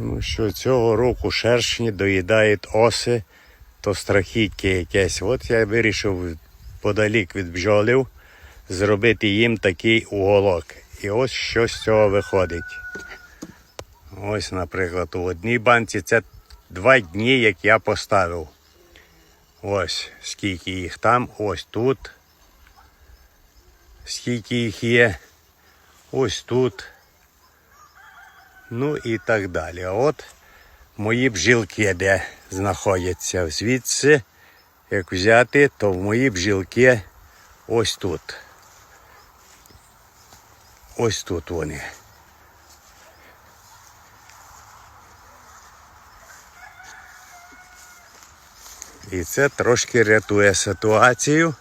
Ну що цього року шершні доїдають оси, то страхіття якесь. От я вирішив подалік від бджолів зробити їм такий уголок. І ось що з цього виходить. Ось, наприклад, у одній банці це два дні, як я поставив. Ось скільки їх там, ось тут. Скільки їх є. Ось тут. Ну і так далі. От мої бджілки, де знаходяться. Звідси, як взяти, то в мої бджілки ось тут. Ось тут вони. І це трошки рятує ситуацію.